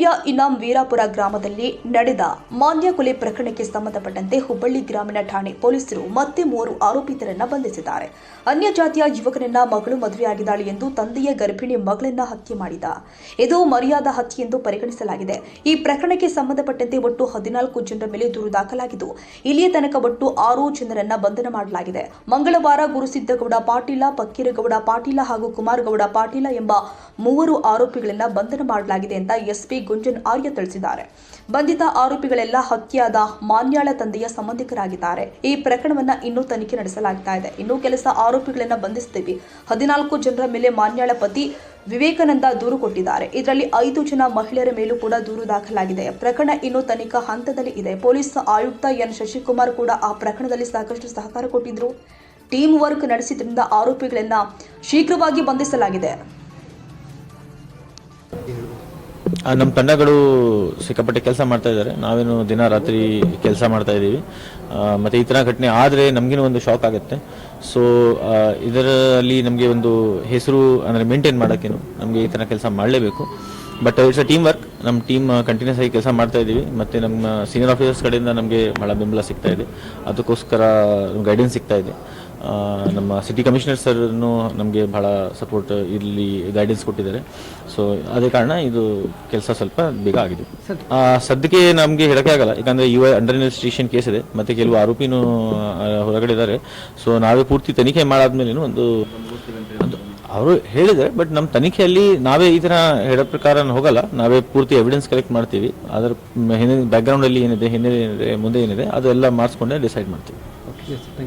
ಜಿಲ್ಲೆಯ ಇನಾಂ ವೀರಾಪುರ ಗ್ರಾಮದಲ್ಲಿ ನಡೆದ ಮಾನ್ಯ ಕೊಲೆ ಪ್ರಕರಣಕ್ಕೆ ಸಂಬಂಧಪಟ್ಟಂತೆ ಹುಬ್ಬಳ್ಳಿ ಗ್ರಾಮೀಣ ಠಾಣೆ ಪೊಲೀಸರು ಮತ್ತೆ ಮೂವರು ಆರೋಪಿತರನ್ನ ಬಂಧಿಸಿದ್ದಾರೆ. ಅನ್ಯ ಜಾತಿಯ ಯುವಕನನ್ನ ಮಗಳು ಮದುವೆಯಾಗಿದ್ದಾಳೆ ಎಂದು ತಂದೆಯ ಗರ್ಭಿಣಿ ಮಗಳನ್ನ ಹತ್ಯೆ ಮಾಡಿದ. ಇದು ಮರ್ಯಾದ ಹತ್ಯೆ ಎಂದು ಪರಿಗಣಿಸಲಾಗಿದೆ. ಈ ಪ್ರಕರಣಕ್ಕೆ ಸಂಬಂಧಪಟ್ಟಂತೆ ಒಟ್ಟು ಹದಿನಾಲ್ಕು ಜನರ ಮೇಲೆ ದೂರು ದಾಖಲಾಗಿದ್ದು, ಇಲ್ಲಿಯ ತನಕ ಒಟ್ಟು ಆರು ಜನರನ್ನ ಬಂಧನ ಮಾಡಲಾಗಿದೆ. ಮಂಗಳವಾರ ಗುರುಸಿದ್ದಗೌಡ ಪಾಟೀಲ ಪಕ್ಕೀರಗೌಡ ಪಾಟೀಲ ಹಾಗೂ ಕುಮಾರಗೌಡ ಪಾಟೀಲ ಎಂಬ ಮೂವರು ಆರೋಪಿಗಳನ್ನ ಬಂಧನ ಮಾಡಲಾಗಿದೆ ಅಂತ ಎಸ್ಪಿ ಗುಂಜನ್ ಆರ್ಯ ತಿಳಿಸಿದ್ದಾರೆ. ಬಂಧಿತ ಆರೋಪಿಗಳೆಲ್ಲ ಹತ್ಯೆಯಾದ ಮಾನ್ಯಾಳ ತಂದೆಯ ಸಂಬಂಧಿಕರಾಗಿದ್ದಾರೆ. ಈ ಪ್ರಕರಣವನ್ನ ಇನ್ನೂ ತನಿಖೆ ನಡೆಸಲಾಗ್ತಾ ಇದೆ. ಇನ್ನೂ ಕೆಲಸ ಆರೋಪಿಗಳನ್ನ ಬಂಧಿಸ್ತೀವಿ. ಹದಿನಾಲ್ಕು ಜನರ ಮೇಲೆ ಮಾನ್ಯಾಳ ಪತಿ ವಿವೇಕಾನಂದ ದೂರು ಕೊಟ್ಟಿದ್ದಾರೆ. ಇದರಲ್ಲಿ ಐದು ಜನ ಮಹಿಳೆಯರ ಮೇಲೂ ಕೂಡ ದೂರು ದಾಖಲಾಗಿದೆ. ಪ್ರಕರಣ ಇನ್ನೂ ತನಿಖಾ ಹಂತದಲ್ಲಿ ಇದೆ. ಪೊಲೀಸ್ ಆಯುಕ್ತ ಎನ್. ಶಶಿಕುಮಾರ್ ಕೂಡ ಆ ಪ್ರಕರಣದಲ್ಲಿ ಸಾಕಷ್ಟು ಸಹಕಾರ ಕೊಟ್ಟಿದ್ರು. ಟೀಮ್ ವರ್ಕ್ ನಡೆಸಿದ್ರಿಂದ ಆರೋಪಿಗಳನ್ನ ಶೀಘ್ರವಾಗಿ ಬಂಧಿಸಲಾಗಿದೆ. ನಮ್ಮ ತಂಡಗಳು ಸಿಕ್ಕಾಪಟ್ಟೆ ಕೆಲಸ ಮಾಡ್ತಾ ಇದ್ದಾರೆ. ನಾವೇನು ದಿನ ರಾತ್ರಿ ಕೆಲಸ ಮಾಡ್ತಾ ಇದ್ದೀವಿ. ಮತ್ತು ಈ ಥರ ಘಟನೆ ಆದರೆ ನಮಗೇನು ಒಂದು ಶಾಕ್ ಆಗುತ್ತೆ. ಸೊ ಇದರಲ್ಲಿ ನಮಗೆ ಒಂದು ಹೆಸರು ಅಂದರೆ ಮೇಂಟೈನ್ ಮಾಡೋಕ್ಕೇನು ನಮಗೆ ಈ ಥರ ಕೆಲಸ ಮಾಡಲೇಬೇಕು. But it's a team work ನಮ್ಮ ಟೀಮ್ ಕಂಟಿನ್ಯೂಸ್ ಆಗಿ ಕೆಲಸ ಮಾಡ್ತಾ ಇದ್ದೀವಿ. ಮತ್ತು ನಮ್ಮ ಸೀನಿಯರ್ ಆಫೀಸರ್ಸ್ ಕಡೆಯಿಂದ ನಮಗೆ ಭಾಳ ಬೆಂಬಲ ಸಿಗ್ತಾ ಇದೆ. ಅದಕ್ಕೋಸ್ಕರ ಗೈಡೆನ್ಸ್ ಸಿಗ್ತಾ ಇದೆ. ನಮ್ಮ ಸಿಟಿ ಕಮಿಷನರ್ ಸರ್ನು ನಮಗೆ ಭಾಳ ಸಪೋರ್ಟ್ ಇಲ್ಲಿ ಗೈಡೆನ್ಸ್ ಕೊಟ್ಟಿದ್ದಾರೆ. ಸೊ ಅದೇ ಕಾರಣ ಇದು ಕೆಲಸ ಸ್ವಲ್ಪ ಬೇಗ ಆಗಿದೆ. ಸದ್ಯಕ್ಕೆ ನಮಗೆ ಹೇಳಕ್ಕೆ ಆಗಲ್ಲ. ಯಾಕಂದ್ರೆ ಯು ಅಂಡರ್ ಇನ್ವೆಸ್ಟಿಗೇಷನ್ ಕೇಸ್ ಇದೆ. ಮತ್ತೆ ಕೆಲವು ಆರೋಪಿನೂ ಹೊರಗಡೆ ಇದ್ದಾರೆ ಸೊ ನಾವೇ ಪೂರ್ತಿ ತನಿಖೆ ಮಾಡಾದ್ಮೇಲೆ ಒಂದು ಅವರು ಹೇಳಿದ್ದಾರೆ. ಬಟ್ ನಮ್ಮ ತನಿಖೆಯಲ್ಲಿ ನಾವೇ ಈ ಥರ ಹೇಳೋ ಪ್ರಕಾರ ಹೋಗಲ್ಲ. ನಾವೇ ಪೂರ್ತಿ ಎವಿಡೆನ್ಸ್ ಕಲೆಕ್ಟ್ ಮಾಡ್ತೀವಿ. ಅದರ ಹಿಂದಿನ ಬ್ಯಾಕ್ಗ್ರೌಂಡಲ್ಲಿ ಏನಿದೆ ಹಿಂದೆ ಏನಿದೆ, ಮುಂದೆ ಏನಿದೆ, ಅದೆಲ್ಲ ಮಾಡಿಸ್ಕೊಂಡೇ ಡಿಸೈಡ್ ಮಾಡ್ತೀವಿ.